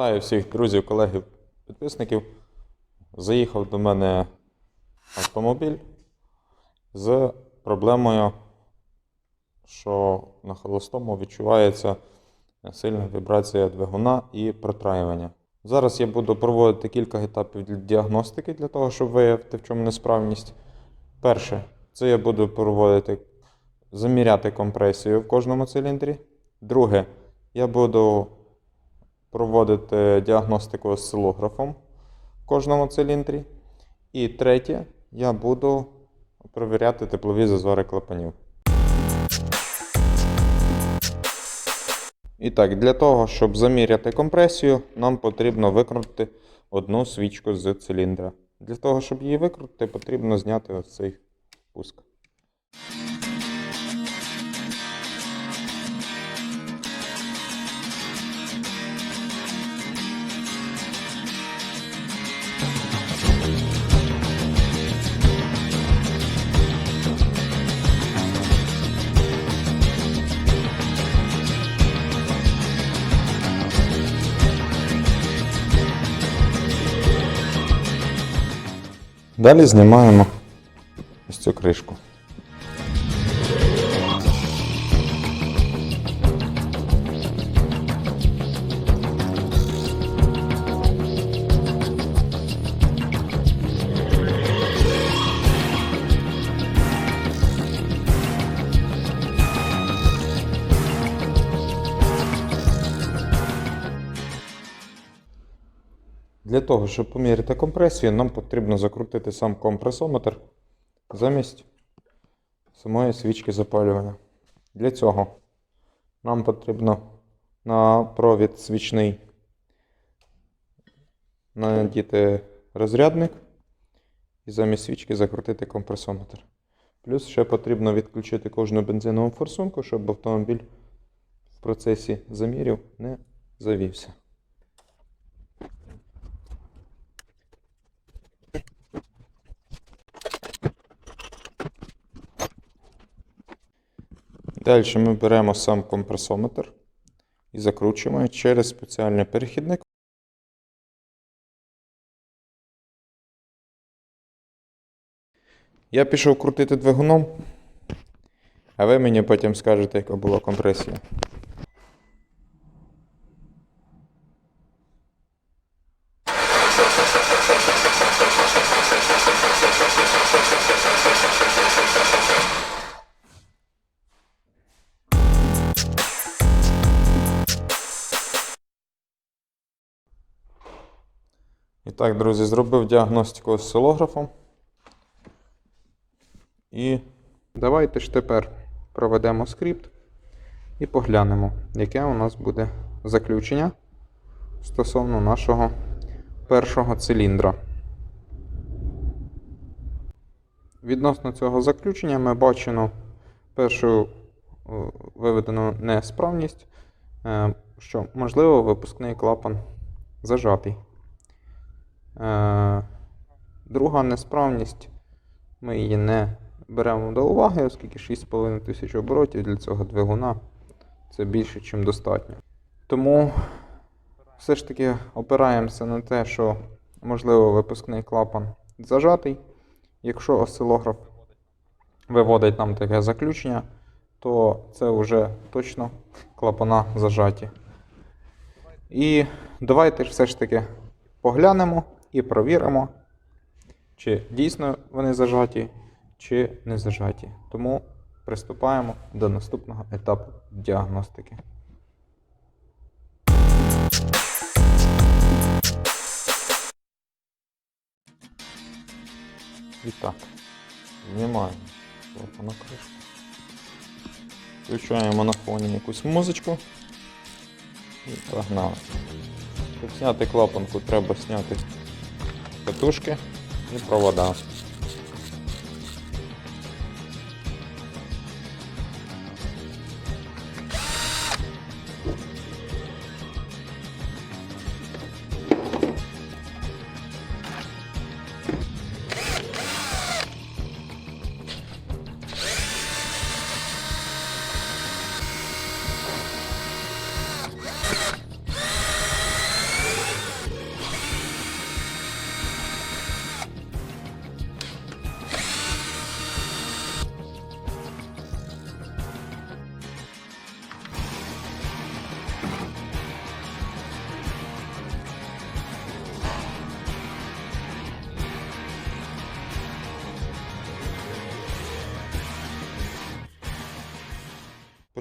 Вітаю всіх друзів, колегів, підписників. Заїхав до мене автомобіль з проблемою, що на холостому відчувається сильна вібрація двигуна і протраювання. Зараз я буду проводити кілька етапів діагностики для того, щоб виявити, в чому несправність. Перше, це я буду проводити заміряти компресію в кожному циліндрі. Друге, я буду проводити діагностику осцилографом в кожному циліндрі. І третє, я буду перевіряти теплові зазори клапанів. І так, для того, щоб заміряти компресію, нам потрібно викрутити одну свічку з циліндра. Для того, щоб її викрутити, потрібно зняти ось цей пуск. Далі знімаємо ось цю кришку. Для того, щоб поміряти компресію, нам потрібно закрутити сам компресометр замість самої свічки запалювання. Для цього нам потрібно на провід свічний надіти розрядник і замість свічки закрутити компресометр. Плюс ще потрібно відключити кожну бензинову форсунку, щоб автомобіль в процесі замірів не завівся. Далі ми беремо сам компресометр і закручуємо через спеціальний перехідник. Я пішов крутити двигуном, а ви мені потім скажете, яка була компресія. Так, друзі, зробив діагностику осцилографом. І давайте ж тепер проведемо скрипт і поглянемо, яке у нас буде заключення стосовно нашого першого циліндра. Відносно цього заключення ми бачимо першу е, виведену несправність, е, що можливо випускний клапан зажатий. Е, Друга несправність. Ми її не беремо до уваги, оскільки 6,5 тисяч оборотів для цього двигуна це більше, ніж достатньо. Тому все ж таки опираємося на те, що можливо випускний клапан зажатий. Якщо осцилограф виводить нам таке заключення, то це вже точно клапана зажаті. І давайте все ж таки поглянемо і провіримо, чи дійсно вони зажаті, чи не зажаті. Тому приступаємо до наступного етапу діагностики. І так, знімаємо на кришку. Включаємо на фоні якусь музичку і погнали. Щоб зняти клапанку, треба зняти катушки і провода.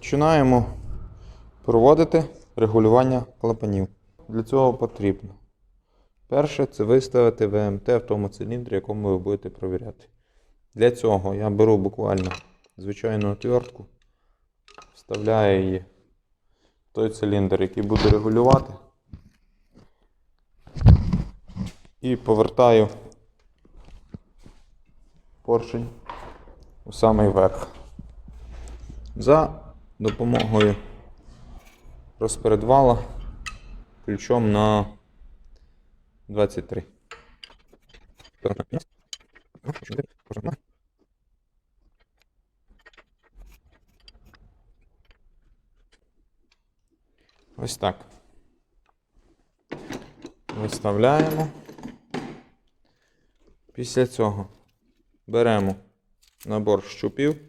Починаємо проводити регулювання клапанів. Для цього потрібно. Перше це виставити ВМТ в тому циліндрі, якому ви будете провіряти. Для цього я беру буквально звичайну отвертку, вставляю її в той циліндр, який буду регулювати. І повертаю поршень у самий верх. За допомогою розпередвала ключом на 23. Ось так. Виставляємо. Після цього беремо набор щупів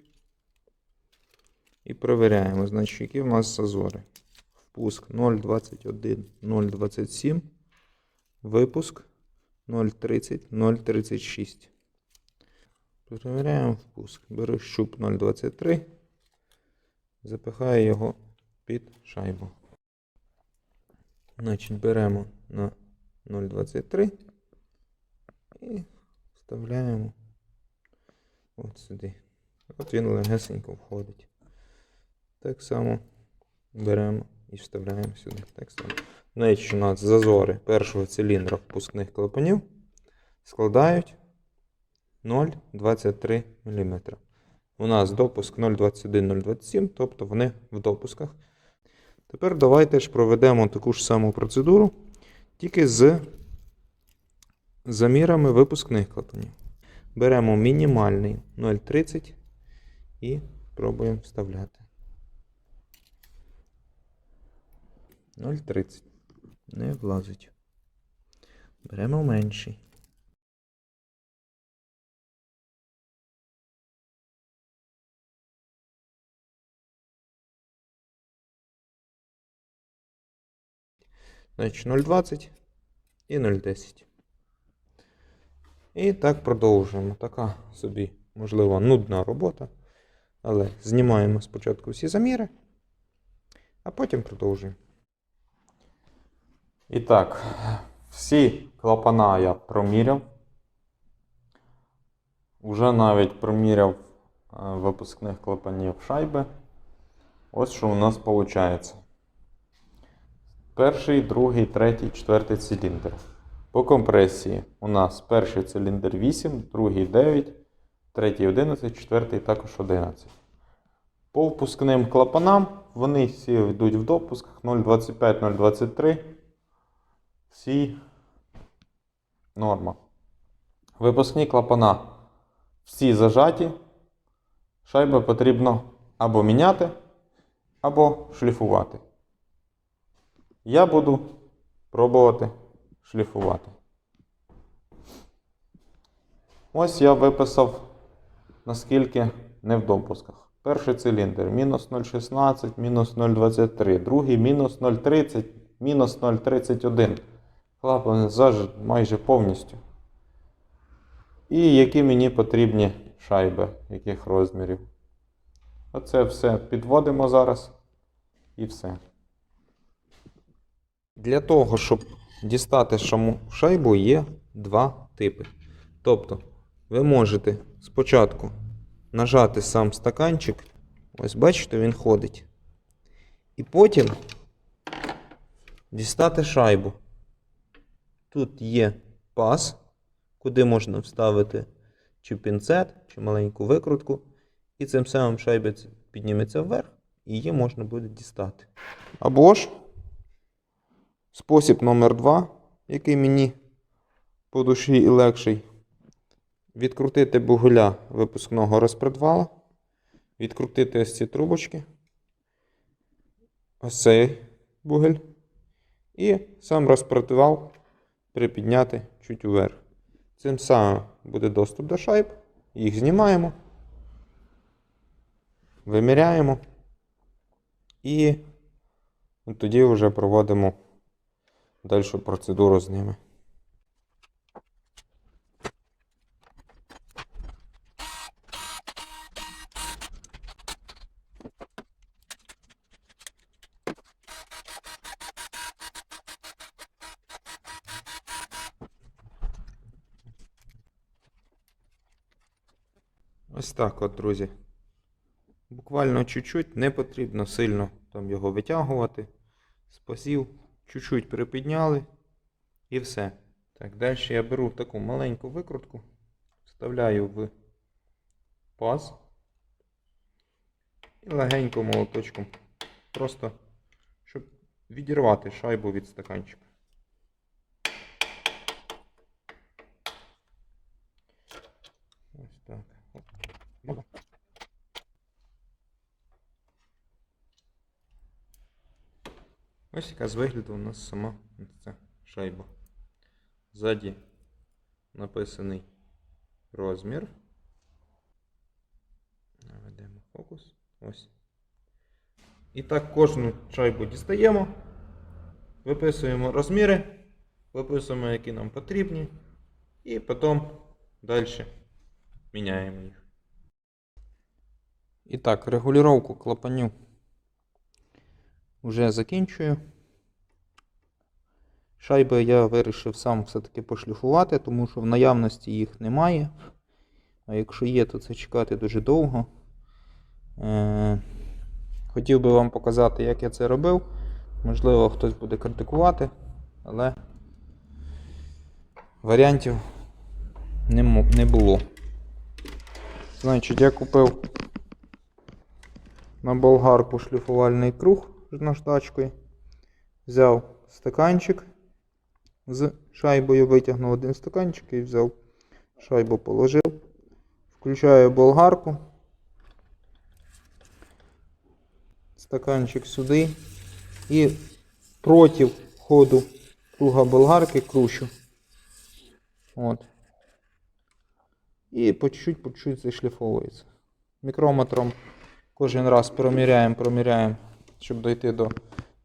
і перевіряємо, значить, які в нас зазори. Впуск 0,21, 0,27. Випуск 0,30, 0,36. Перевіряємо впуск. Беру щуп 0,23. Запихаю його під шайбу. Значить, беремо на 0,23 і вставляємо от сюди. От він легесенько входить. Так само беремо і вставляємо сюди. Так само. Значить, у нас зазори першого циліндра впускних клапанів складають 0,23 мм. У нас допуск 0,21-0,27, тобто вони в допусках. Тепер давайте ж проведемо таку ж саму процедуру, тільки з замірами випускних клапанів. Беремо мінімальний 0,30 і пробуємо вставляти. 0,30. Не влазить. Беремо менший. Значить 0,20 і 0,10. І так продовжуємо. Така собі, можливо, нудна робота. Але знімаємо спочатку всі заміри, а потім продовжуємо. І так, всі клапана я проміряв. Уже навіть проміряв е, випускних клапанів шайби. Ось що у нас виходить. Перший, другий, третій, четвертий циліндр. По компресії у нас перший циліндр 8, другий 9, третій 11, четвертий також 11. По впускним клапанам вони всі йдуть в допусках 0,25, 0,23. Всі норма. Випускні клапана всі зажаті. Шайби потрібно або міняти, або шліфувати. Я буду пробувати шліфувати. Ось я виписав, наскільки не в допусках. Перший циліндр мінус 0,16, мінус 0,23, другий мінус 0,30, мінус 0,31. Клапани зажат майже повністю. І які мені потрібні шайби, яких розмірів. Оце все підводимо зараз і все. Для того, щоб дістати саму шайбу, є два типи. Тобто, ви можете спочатку нажати сам стаканчик. Ось бачите, він ходить. І потім дістати шайбу. Тут є паз, куди можна вставити чи пінцет, чи маленьку викрутку. І цим самим шайба підніметься вверх, і її можна буде дістати. Або ж спосіб номер 2 який мені по душі і легший. Відкрутити бугуля випускного розпредвала, відкрутити ось ці трубочки, ось цей бугель, і сам розпредвал припідняти чуть вверх. Цим самим буде доступ до шайб, їх знімаємо, виміряємо і тоді вже проводимо дальшу процедуру з ними. Ось так от, друзі. Буквально чуть-чуть, не потрібно сильно там його витягувати. Спасів, чуть-чуть припідняли і все. Так, далі я беру таку маленьку викрутку, вставляю в паз і легенько молоточком. Просто щоб відірвати шайбу від стаканчика. Ось так. Оп. Ось яка з вигляду у нас сама ця шайба. Ззаді написаний розмір. Наведемо фокус. Ось. І так кожну шайбу дістаємо, виписуємо розміри, виписуємо, які нам потрібні, і потім далі міняємо їх. І так, регулювання клапанів вже закінчую. Шайби я вирішив сам все-таки пошліфувати, тому що в наявності їх немає. А якщо є, то це чекати дуже довго. Е- Хотів би вам показати, як я це робив. Можливо, хтось буде критикувати, але варіантів не, було. Значить, я купив на болгарку шліфувальний круг наждачкою. Взяв стаканчик з шайбою, витягнув один стаканчик і взяв шайбу, положив. Включаю болгарку. Стаканчик сюди. І проти ходу круга болгарки кручу. От. І по чуть-чуть, по зашліфовується. Мікрометром кожен раз проміряємо, проміряємо, щоб дойти до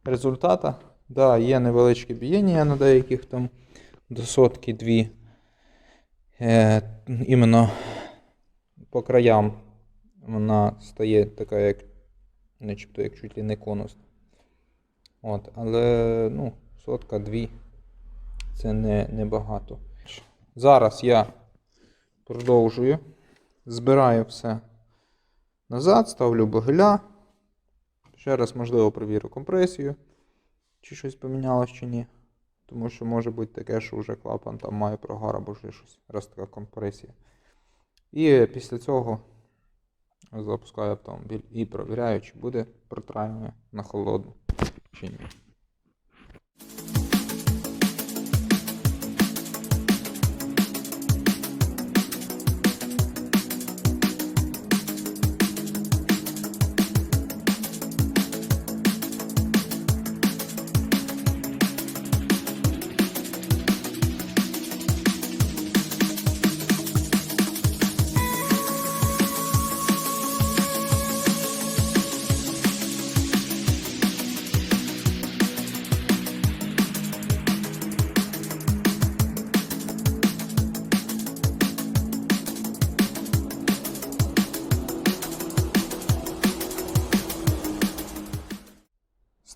результата. Да, є невеличке бієння на деяких там до сотки дві. Е, іменно по краям вона стає така, як начебто як чуть ли не конус. От, але ну, сотка, дві це не, не багато. Зараз я продовжую. Збираю все назад, ставлю багеля. Ще раз, можливо, перевірю компресію, чи щось помінялось, чи ні. Тому що може бути таке, що вже клапан там має прогар або ще щось, раз така компресія. І після цього запускаю автомобіль і провіряю, чи буде протраювання на холодну, чи ні.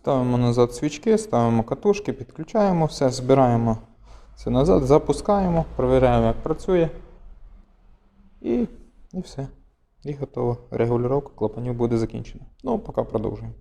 Ставимо назад свічки, ставимо катушки, підключаємо все, збираємо це назад, запускаємо, перевіряємо, як працює. І, і все. І готово. Регулювання клапанів буде закінчена. Ну, поки продовжуємо.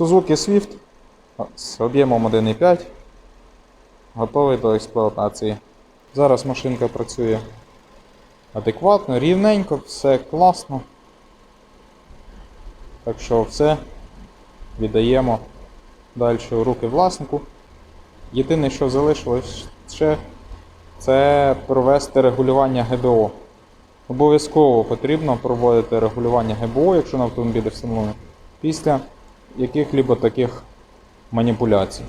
Suzuki Swift з об'ємом 1,5 готовий до експлуатації. Зараз машинка працює адекватно, рівненько, все класно. Так що все віддаємо далі у руки власнику. Єдине, що залишилось ще, це провести регулювання ГБО. Обов'язково потрібно проводити регулювання ГБО, якщо на автомобілі встановлено, після яких-либо таких маніпуляцій.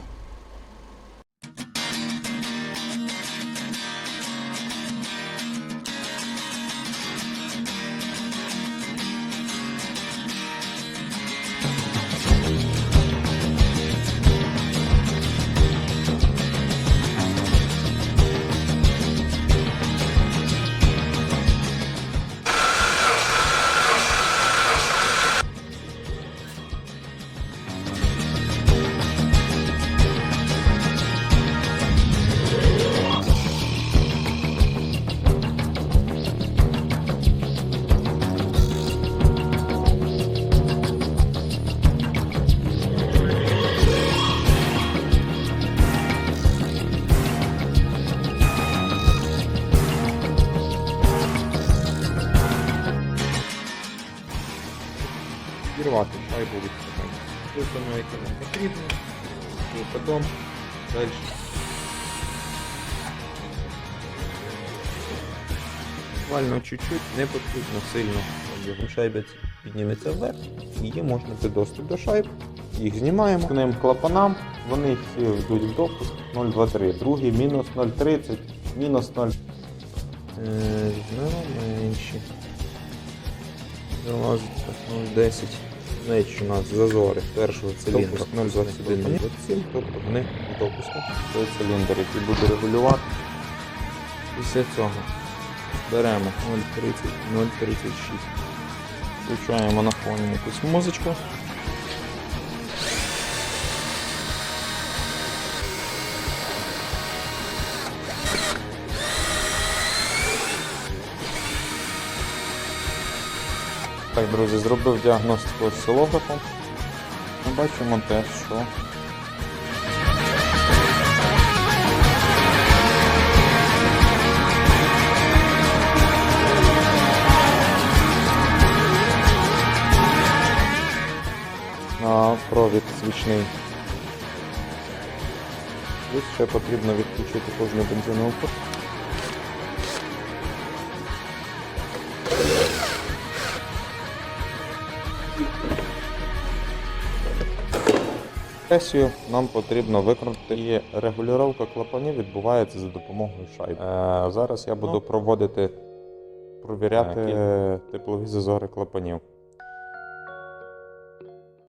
Відірвати шайбу від себе. Виставимо, яке нам потрібно. І потім далі. Буквально чуть-чуть, не потрібно сильно. Його шайбець підніметься вверх, і її можна під доступ до шайб. Їх знімаємо. К клапанам, вони всі йдуть в допуск 0,23. Другий мінус 0,30, мінус 0. Візьмемо менші. Залазить так 0,10. Значить, у нас зазори першого циліндра 0,21 0,27, тобто вони в допусках. Той циліндр, який буде регулювати. Після цього беремо 0,30, 0,36. Включаємо на фоні якусь музичку. Так, друзі, зробив діагностику осцилографом. Ми бачимо те, що на провід свічний. Плюс ще потрібно відключити кожну бензиновку. Сесію нам потрібно виконати. І регулювання клапанів відбувається за допомогою шайби. Е, зараз я буду проводити провіряти теплові зазори клапанів.